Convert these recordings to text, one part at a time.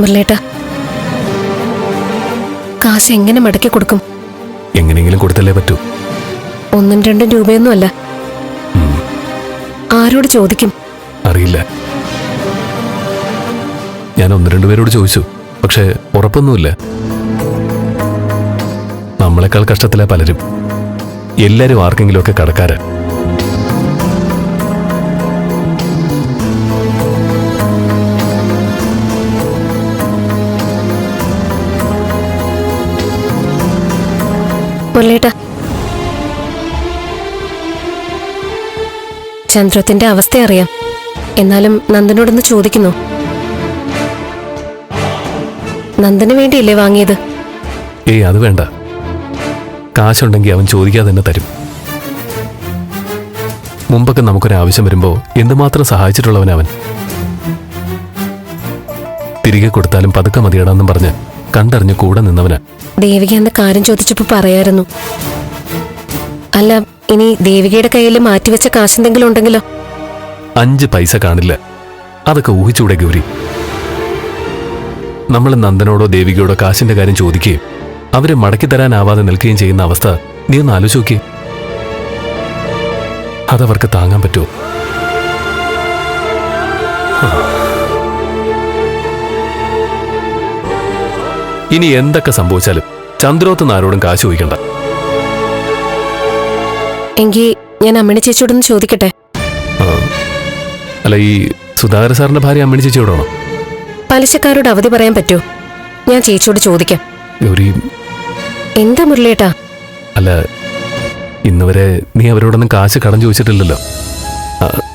മുരളേട്ടാ. കാശ് എങ്ങനെ മടക്കി കൊടുക്കും? എങ്ങനെയെങ്കിലും കൊടുത്തല്ലേ പറ്റൂ. ഒന്നും രണ്ടും രൂപയൊന്നുമല്ല ആരോട് ചോദിക്കും? അറിയില്ല. ഞാൻ ഒന്ന് രണ്ടുപേരോട് ചോദിച്ചു. പക്ഷെ ഉറപ്പൊന്നുമില്ല. നമ്മളെക്കാൾ കഷ്ടത്തിലാ പലരും. എല്ലാരും ആർക്കെങ്കിലുമൊക്കെ കടക്കാര്. മുരളേട്ടാ ചന്ദ്രത്തിന്റെ അവസ്ഥ അറിയാം. എന്നാലും നന്ദനോടൊന്ന് ചോദിക്കുന്നു. നന്ദന് വേണ്ടിയല്ലേ വാങ്ങിയത്? ഏയ് അത് വേണ്ട. കാശുണ്ടെങ്കിൽ അവൻ ചോദിക്കാതെ തന്നെ തരും. മുമ്പൊക്കെ നമുക്കൊരു ആവശ്യം വരുമ്പോൾ എന്തുമാത്രം സഹായിച്ചിട്ടുള്ളവനവൻ തിരികെ കൊടുത്താലും പതുക്കെ മതിയടാന്നും പറഞ്ഞ് കണ്ടറിഞ്ഞ് കൂടെ നിന്നവന്. ദേവിക എന്ന കാര്യം ചോദിച്ചപ്പോ പറയായിരുന്നു. അല്ല ഇനി ദേവികയുടെ കയ്യിൽ മാറ്റിവെച്ച കാശെന്തെങ്കിലും ഉണ്ടെങ്കിലോ? അഞ്ച് പൈസ കാണില്ല. അതൊക്കെ ഊഹിച്ചൂടെ ഗൗരി. നമ്മൾ നന്ദനോടോ ദേവികയോടോ കാശിന്റെ കാര്യം ചോദിക്കുകയും അവരെ മടക്കി തരാനാവാതെ നിൽക്കുകയും ചെയ്യുന്ന അവസ്ഥ നീ ഒന്ന് ആലോചിച്ച് നോക്കിയേ. അതവർക്ക് താങ്ങാൻ പറ്റുമോ? ഇനി എന്തൊക്കെ സംഭവിച്ചാലും ചന്ദ്രോത്ത് നാരോടും കാശ് ചോദിക്കണ്ട. എങ്കിൽ ഞാൻ അമ്മിണി ചേച്ചിയോടൊന്ന് ചോദിക്കട്ടെ? അല്ല ഈ സുധാകര സാറിന്റെ ഭാര്യ അമ്മണി ചേച്ചിയോടാണോ? പലിശക്കാരോട് അവധി പറയാൻ പറ്റൂ? ഞാൻ ചേച്ചിയോട് ചോദിക്കാം. എന്താ മുരളിയേട്ടാ? അല്ല ഇന്നുവരെ നീ അവരോടൊന്നും കാശ് കടം ചോദിച്ചിട്ടില്ലല്ലോ.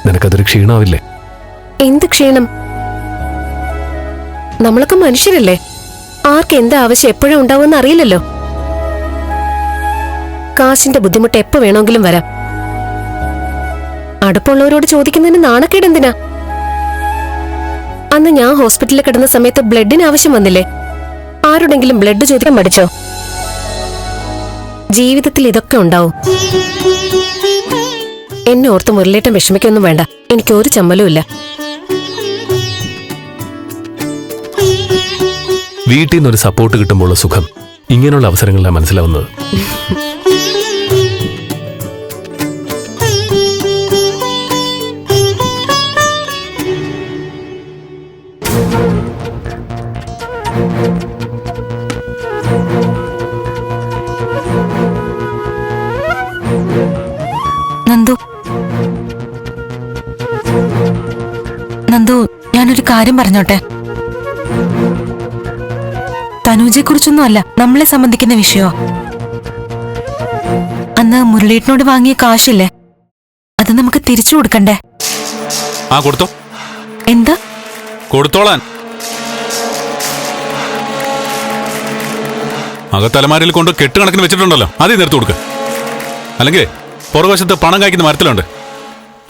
നിനക്കതൊരു ക്ഷീണമാവില്ലേ? എന്ത് ക്ഷീണം? നമ്മളൊക്കെ മനുഷ്യരല്ലേ? ആർക്ക് എന്ത് ആവശ്യം എപ്പോഴും ഉണ്ടാവുമെന്ന് അറിയില്ലല്ലോ. കാശിന്റെ ബുദ്ധിമുട്ട് എപ്പോ വേണമെങ്കിലും വരാം. അടുപ്പുള്ളവരോട് ചോദിക്കുന്നതിന് നാണക്കേട് എന്തിനാ? അന്ന് ഞാൻ ഹോസ്പിറ്റലിൽ കിടന്ന സമയത്ത് ബ്ലഡിന് ആവശ്യം വന്നില്ലേ? ആരുടെങ്കിലും ബ്ലഡ് ചോദിക്കാൻ പഠിച്ചോ ജീവിതത്തിൽ ഇതൊക്കെ ഉണ്ടാവും. എന്നെ ഓർത്ത് മുരളേറ്റം വിഷമിക്കൊന്നും വേണ്ട. എനിക്ക് ഒരു ചമ്മലും ഇല്ല. വീട്ടിൽ നിന്നൊരു സപ്പോർട്ട് കിട്ടുമ്പോഴുള്ള സുഖം. ഇങ്ങനെയുള്ള അവസരങ്ങളിലാണ് മനസ്സിലാവുന്നത്. നന്ദു. നന്ദു ഞാനൊരു കാര്യം പറഞ്ഞോട്ടെ? തനൂജയെ കുറിച്ചൊന്നും അല്ല നമ്മളെ സംബന്ധിക്കുന്ന വിഷയോ അന്ന് മുരളീട്ടിനോട് വാങ്ങിയ കാശില്ലേ? അത് നമുക്ക് തിരിച്ചു കൊടുക്കണ്ടേ? ആ കൊടുത്തോ. എന്താ? കൊടുത്തോളാൻ. അകത്തലമാരിൽ കൊണ്ട് കെട്ടുകണക്കിന് വെച്ചിട്ടുണ്ടല്ലോ അതീ നിരത്ത് കൊടുക്ക. അല്ലെങ്കിൽ പുറകുവശത്ത് പണം കായ്ക്കുന്ന മരത്തിലുണ്ട്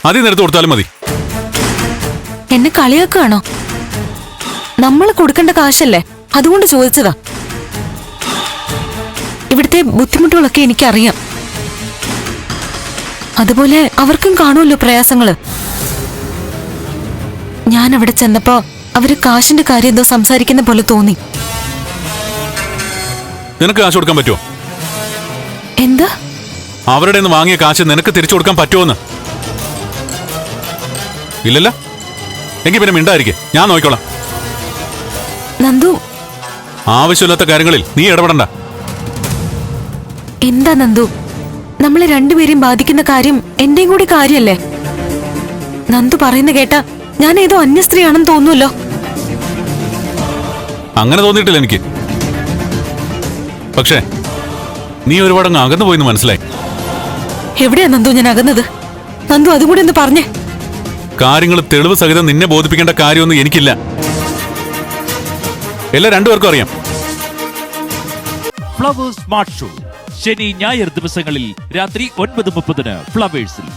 അതീ നിരത്ത് കൊടുത്താലും മതി. എന്നെ കളിയാക്കുകയാണോ? നമ്മൾ കൊടുക്കേണ്ട കാശല്ലേ? അതുകൊണ്ട് ചോദിച്ചതാ. ഇവിടുത്തെ ബുദ്ധിമുട്ടുകളൊക്കെ എനിക്കറിയാം. അതുപോലെ അവർക്കും കാണുമല്ലോ പ്രയാസങ്ങൾ. ഞാൻ അവിടെ ചെന്നപ്പോ അവർ കാശിന്റെ കാര്യം എന്തോ സംസാരിക്കുന്ന പോലെ തോന്നി. നിനക്ക് കാശ് കൊടുക്കാൻ പറ്റുമോ എന്താ? അവരുടെ വാങ്ങിയ കാശ് നിനക്ക് തിരിച്ചു കൊടുക്കാൻ പറ്റുമോന്ന് ഇല്ലല്ല? എങ്കിൽ പിന്നെ മിണ്ടായിരിക്കെ ഞാൻ നോക്കിക്കോളാം. നന്ദു ആവശ്യമില്ലാത്ത കാര്യങ്ങളിൽ നീ ഇടപെടണ്ട. എന്താ നന്ദു? നമ്മളെ രണ്ടുപേരെയും ബാധിക്കുന്ന കാര്യം എന്റെയും കൂടി കാര്യല്ലേ? നന്ദു പറയുന്ന കേട്ട ഞാൻ ഏതോ അന്യ സ്ത്രീയാണെന്ന് തോന്നുമല്ലോ അങ്ങനെ തോന്നിയിട്ടില്ല എനിക്ക്. പക്ഷേ നീ ഒരുപാട് അങ്ങ് അകന്നു പോയിന്ന് മനസ്സിലായി. എവിടെയാ നന്ദു ഞാൻ അകന്നത്? നന്ദു അതും കൂടി ഒന്ന് പറഞ്ഞേ. കാര്യങ്ങൾ തെളിവ് സഹിതം നിന്നെ ബോധിപ്പിക്കേണ്ട കാര്യമൊന്നും എനിക്കില്ല. എല്ലാം രണ്ടുപേർക്കും അറിയാം. ഫ്ലവേഴ്സ് സ്മാർട്ട് ഷോ ശനി ഞായർ ദിവസങ്ങളിൽ രാത്രി ഒൻപത് മുപ്പതിന് ഫ്ലവേഴ്സിൽ